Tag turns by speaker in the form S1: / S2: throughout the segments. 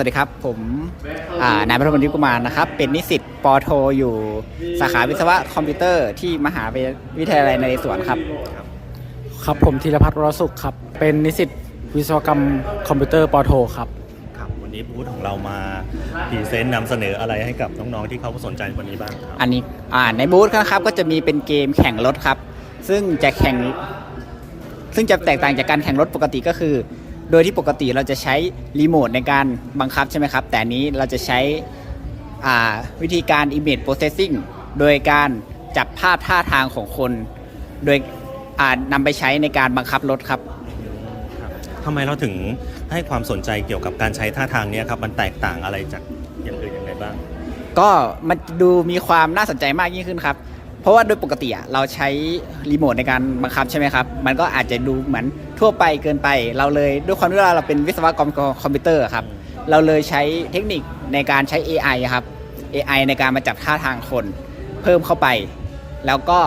S1: วัสดีครับ ผมอ่านายพระพลยุกุมารนะครับ เป็นนิสิตปอโทอยู่สาขาวิศวะคอมพิวเตอร์ที่มหาวิทยาลัยนเรศวรครับ
S2: ครับผมธีรพัฒน์วรสุขครับ เป็นนิสิตวิศวกรรมคอมพิวเตอร์ปอโทครับ
S3: ครับ วันนี้บูธของเรามาพรีเซนต์นำเสนออะไรให้กับน้องๆที่เขาสนใจวันนี้บ้างครับ
S1: อันนี้อ่าในบูธนะครับก็จะมีเป็นเกมแข่งรถครับ ซึ่งจะแข่งซึ่งจะแตกต่างจากการแข่งรถปกติก็คือ โดยที่ปกติเราจะใช้รีโมทในการบังคับใช่ไหมครับ แต่อันนี้เราจะใช้อ่าวิธีการ image processing โดยการจับภาพท่าทางของคน โดยอ่านำไปใช้ในการบังคับรถครับ
S3: ทำไมเราถึงให้ความสนใจเกี่ยวกับการใช้ท่าทางเนี้ยครับ มันแตกต่างอะไรจากอย่างอื่นยังไงบ้าง
S1: ก็มันดูมีความน่าสนใจมากยิ่งขึ้นครับ เพราะว่าโดยปกติอะเราใช้รีโมทในการบังคับใช่ไหมครับ มันก็อาจจะดูเหมือนทั่วไปเกินไป เราเลยด้วยความที่ว่าเราเป็นวิศวกรคอมพิวเตอร์ครับ เราเลยใช้เทคนิคในการใช้ AI อะครับ AI ในการมาจับท่าทางคน เพิ่มเข้าไป แล้วก็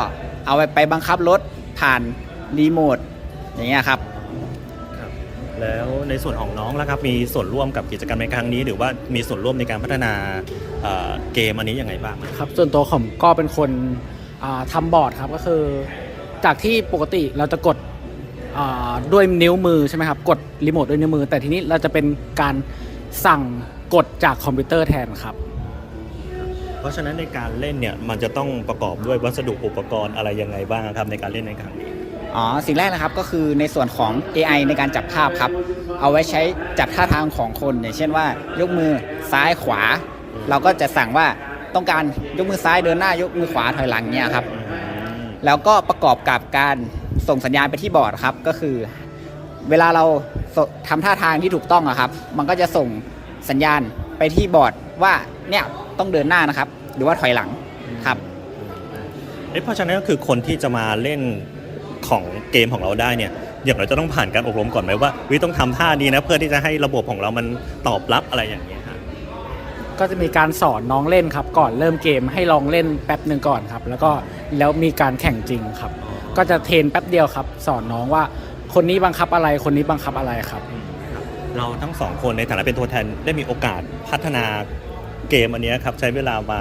S1: เอาไปไปบังคับรถผ่านรีโมทอย่างเงี้ยครับ
S3: ครับแล้วในส่วนของน้องล่ะครับมีส่วนร่วมกับกิจกรรมในครั้งนี้ หรือว่ามีส่วนร่วมในการพัฒนาเอ่อเกมอันนี้ยังไงบ้าง
S2: ครับส่วนตัวผมก็เป็นคน อ่าทำบอร์ดครับก็คือจากที่ปกติเราจะกดอ่าด้วยนิ้วมือใช่ไหมครับกดรีโมทด้วยนิ้วมือ แต่ทีนี้เราจะเป็นการสั่งกดจากคอมพิวเตอร์แทนครับ
S3: เพราะฉะนั้นในการเล่นเนี่ยมันจะต้องประกอบด้วยวัสดุอุปกรณ์อะไรยังไงบ้างครับในการเล่นในครั้งนี้
S1: อ๋อสิ่งแรกนะครับก็คือในส่วนของ AI ในการจับภาพครับ เอาไว้ใช้จับท่าทางของคนอย่างเช่นว่า ยกมือซ้ายขวา เราก็จะสั่งว่า ต้องการยกมือซ้ายเดินหน้ายกมือขวาถอยหลังเนี่ยครับ แล้วก็ประกอบกับการส่งสัญญาณไปที่บอร์ดครับ ก็คือ เวลาเราสทำท่าทางที่ถูกต้องอะครับ มันก็จะส่งสัญญาณไปที่บอร์ดว่าเนี่ยต้องเดินหน้านะครับ หรือว่าถอยหลังครับ
S3: เอ๊ะเพราะฉะนั้นก็คือคนที่จะมาเล่นของเกมของเราได้เนี่ยอย่างเราจะต้องผ่านการอบรมก่อนไหมว่าวิต้องทำท่านี้นะเพื่อที่จะให้ระบบของเรามันตอบรับอะไรอย่างเงี้ยครับ
S2: ก็จะมีการสอนน้องเล่นครับ ก่อนเริ่มเกมให้ลองเล่นแป๊บหนึ่งก่อนครับ แล้วก็แล้วมีการแข่งจริงครับ ก็จะเทรนแป๊บเดียวครับ สอนน้องว่าคนนี้บังคับอะไรคนนี้บังคับอะไรครับ
S3: เราทั้งสองคนในฐานะเป็นตัวแทนได้มีโอกาสพัฒนาเกมอันเนี้ยครับใช้เวลามา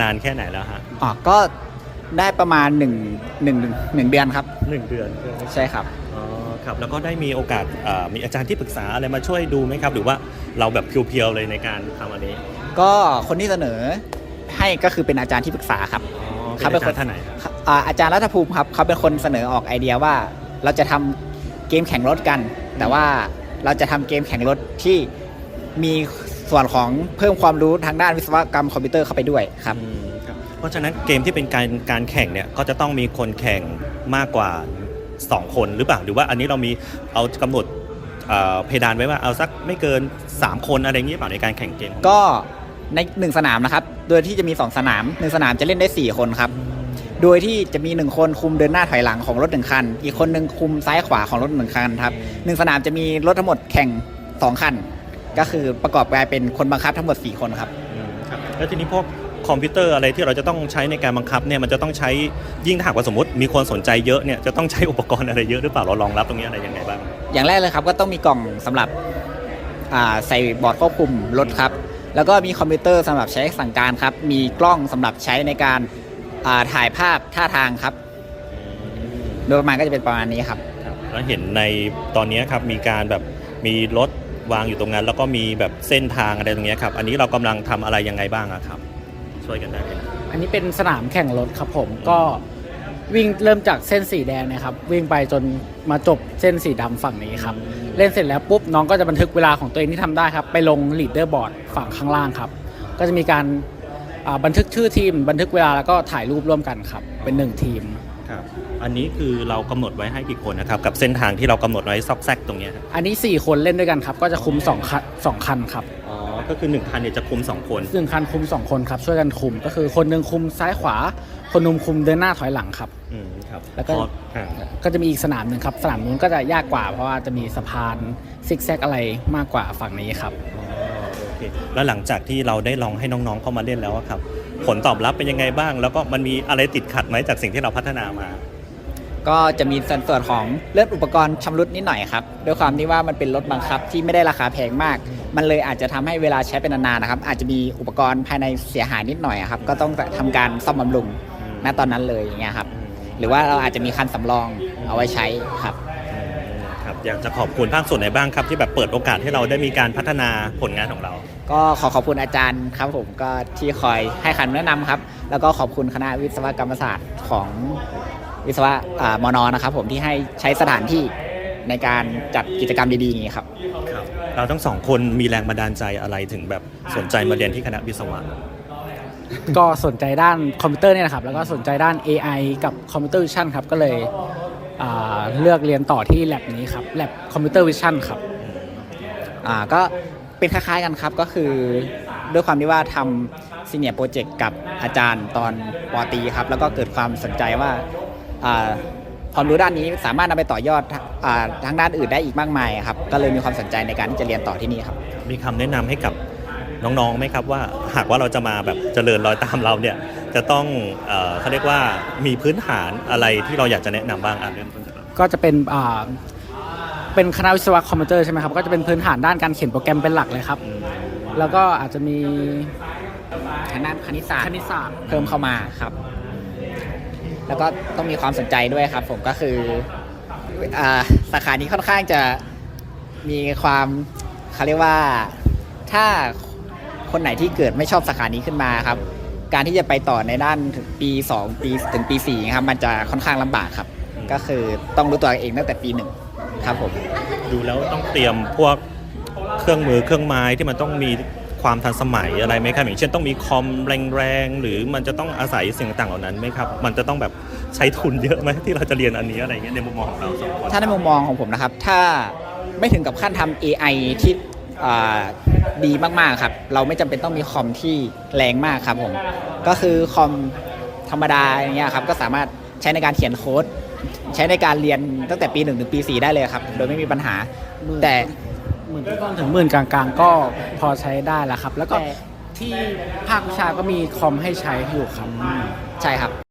S3: นานแค่ไหนแล้วฮะ
S1: อ๋อก็ได้ประมาณ1 1 1เดือนครับ
S3: หนึ่งเดือนใช่ไหม
S1: ใช่ครับ
S3: อ๋อครับแล้วก็ได้มีโอกาสเอ่อมีอาจารย์ที่ปรึกษาอะไรมาช่วยดูไหมครับ หรือว่าเราแบบเพียวๆเลยในการทำอันนี้
S1: ก็คนที่เสนอให้ก็คือเป็นอาจารย์ที่ปรึกษาครับ
S3: อ๋อ
S1: ครับ
S3: เป็นอาจารย์ท่านไหนครับ
S1: อ่าอาจารย์รัฐภูมิครับเขาเป็นคนเสนอออกไอเดียว่า เราจะทำเกมแข่งรถกัน แต่ว่าเราจะทำเกมแข่งรถที่มีส่วนของเพิ่มความรู้ทางด้านวิศวกรรมคอมพิวเตอร์เข้าไปด้วยครับ
S3: อืมครับ เพราะฉะนั้นเกมที่เป็นการการแข่งเนี่ยก็จะต้องมีคนแข่งมากกว่า 2 คนหรือเปล่า หรือว่าอันนี้เรามีเอากำหนดเอ่อเพดานไว้ว่าเอาสักไม่เกิน 3 คนอะไรอย่างนี้เปล่าในการแข่งเกมของ
S1: ก็ ในหนึ่งสนามนะครับ โดยที่จะมี 2 สนามหนึ่งสนามจะเล่นได้ 4 คนครับ โดยที่จะมี 1 คนคุมเดินหน้าถอยหลังของรถหนึ่งคัน อีกคนหนึ่งคุมซ้ายขวาของรถหนึ่งคันครับหนึ่งสนามจะมีรถทั้งหมดแข่ง 2 คัน ก็คือประกอบกลายเป็นคนบังคับทั้งหมด 4 คนครับ
S3: อืมครับ แล้วทีนี้พวกคอมพิวเตอร์อะไรที่เราจะต้องใช้ในการบังคับเนี่ยมันจะต้องใช้ยิ่งถ้าหากว่าสมมติ มีคนสนใจเยอะเนี่ยจะต้องใช้อุปกรณ์อะไรเยอะหรือเปล่าเรารองรับตรงนี้อะไรยังไงบ้าง
S1: อย่างแรกเลยครับก็ต้องมีกล่องสำหรับอ่าใส่บอร์ดควบคุมรถครับ แล้วก็มีคอมพิวเตอร์สำหรับใช้สั่งการครับ มีกล้องสำหรับใช้ในการอ่าถ่ายภาพท่าทางครับ โดยประมาณก็จะเป็นประมาณนี้ครับ
S3: ครับ แล้วเห็นในตอนนี้ครับมีการแบบมีรถวางอยู่ตรงนั้น แล้วก็มีแบบเส้นทางอะไรตรงเนี้ยครับ อันนี้เรากำลังทำอะไรยังไงบ้างอะครับ ช่วยกันได้ไหมนะ
S2: อันนี้เป็นสนามแข่งรถครับผมก็ วิ่งเริ่มจากเส้นสีแดงเนะครับ วิ่งไปจนมาจบเส้นสีดำฝั่งนี้ครับ เล่นเสร็จแล้วปุ๊บน้องก็จะบันทึกเวลาของตัวเองที่ทำได้ครับไปลงลีดเดอร์บอร์ดฝั่งข้างล่างครับ ก็จะมีการอ่าบันทึกชื่อทีม บันทึกเวลาแล้วก็ถ่ายรูปร่วมกันครับ เป็นหนึ่งทีม
S3: ครับอันนี้คือเรากำหนดไว้ให้กี่คนนะครับกับเส้นทางที่เรากำหนดไว้ซอกแซกตรงเนี้ยครับ
S2: อันนี้ 4 คนเล่นด้วยกันครับ ก็จะคุม2คันสองคันครับ
S3: อ๋อ ก็คือ1คันเนี่ยจะคุม 2 คน
S2: หนึ่งคันคุม 2 คนครับช่วยกันคุมก็คือคนหนึ่งคุมซ้ายขวา คนหนึงคุมเดินหน้าถอยหลังครับ
S3: อืมครับ
S2: แล้วก็
S3: พออ่า
S2: ก็จะมีอีกสนามหนึ่งครับสนามนู้นก็จะยากกว่าเพราะว่าจะมีสะพานซิกแซกอะไรมากกว่าฝั่งนี้ครับ
S3: อ๋อโอเคแล้วหลังจากที่เราได้ลองให้น้องๆเข้ามาเล่นแล้วอะครับ ผลตอบรับเป็นยังไงบ้าง แล้วก็มันมีอะไรติดขัดไหมจากสิ่งที่เราพัฒนามา
S1: ก็จะมีส่วนของเรื่องอุปกรณ์ชำรุดนิดหน่อยครับด้วยความที่ว่ามันเป็นรถบังคับที่ไม่ได้ราคาแพงมาก มันเลยอาจจะทำให้เวลาใช้เป็นนานๆนะครับ อาจจะมีอุปกรณ์ภายในเสียหายนิดหน่อยอะครับก็ต้องทำการซ่อมบำรุงณตอนนั้นเลยอย่างเงี้ยครับหรือว่าเราอาจจะมีคันสำรองเอาไว้ใช้ครับ
S3: ครับอยากจะขอบคุณภาคส่วนไหนบ้างครับที่แบบเปิดโอกาสให้เราได้มีการพัฒนาผลงานของเรา
S1: ก็ขอขอบคุณอาจารย์ครับผมก็ที่คอยให้คำแนะนำครับ แล้วก็ขอบคุณคณะวิศวกรรมศาสตร์ของ วิศวะอ่ามอนอนะครับผมที่ให้ใช้สถานที่ในการจัดกิจกรรมดีๆอย่างนี้ครับ
S3: เราทั้งสองคนมีแรงบันดาลใจอะไรถึงแบบสนใจมาเรียนที่คณะวิศวะ
S2: ก็สนใจด้านคอมพิวเตอร์เนี่ยนะครับ แล้วก็สนใจด้าน AI กับคอมพิวเตอร์วิชั่นครับ ก็เลยอ่าเลือกเรียนต่อที่ lab นี้ครับ lab คอมพิวเตอร์วิชั่นครับ
S1: อ่าก็เป็นคล้ายๆกันครับก็คือด้วยความที่ว่าทำซีเนียร์โปรเจกต์กับอาจารย์ตอนปอตรีครับ แล้วก็เกิดความสนใจว่าอ่า ความรู้ด้านนี้สามารถนำไปต่อยอดอ่าทางด้านอื่นได้อีกมากมายครับ ก็เลยมีความสนใจในการที่จะเรียนต่อที่นี่ครับ
S3: มีคำแนะนำให้กับน้องๆไหมครับว่าหากว่าเราจะมาแบบเจริญรอยตามเราเนี่ยจะต้องเอ่อเขาเรียกว่ามีพื้นฐานอะไรที่เราอยากจะแนะนำบ้างอะเริ่มต้นจากเรา
S2: ก็จะเป็นอ่าเป็นคณะวิศวะคอมพิวเตอร์ใช่ไหมครับก็จะเป็นพื้นฐานด้านการเขียนโปรแกรมเป็นหลักเลยครับ แล้วก็อาจจะมี
S1: ทางด้านคณิตศาสต
S2: ค
S1: ร์
S2: ณิตศาสตร์
S1: เพิ่มเข้ามาครับ แล้วก็ต้องมีความสนใจด้วยครับ ผมก็คืออสาขานี้ค่อนข้างจะมีความเขาเรียกว่าถ้าคนไหนที่เกิดไม่ชอบสาขานี้ขึ้นมาครับ การที่จะไปต่อในด้านปี 2 ปีถึงปี4ครับมันจะค่อนข้างลำบากครับ ก็คือต้องรู้ตัวเองตั้งแต่ปีหนึ่งครับผม
S3: ดูแล้วต้องเตรียมพวกเครื่องมือเครื่องไม้ที่มันต้องมี ความทันสมัยอะไรไหมครับอย่างเช่นต้องมีคอมแรงๆหรือมันจะต้องอาศัยสิ่งต่างๆเหล่านั้นไหมครับมันจะต้องแบบใช้ทุนเยอะไหมที่เราจะเรียนอันนี้อะไรเงี้ยในมุมมองของเราสองคน
S1: ถ้าในมุมมองของผมนะครับ ถ้าไม่ถึงกับขั้นทำ AI ที่ดีมากๆครับ เราไม่จำเป็นต้องมีคอมที่แรงมากครับผมก็คือคอมธรรมดาอย่างเงี้ยครับก็สามารถใช้ในการเขียนโค้ดใช้ในการเรียนตั้งแต่ปี1ถึงปี4ได้เลยครับ โดยไม่มีปัญหาแต่
S2: มื่นต้นถึงหมื่นกลางๆ ก็พอใช้ได้แล้วครับ แล้วก็
S1: แต่
S2: ที่ภาควิชาก็มีคอมให้ใช้อยู่ครับ
S1: ใช่ครับ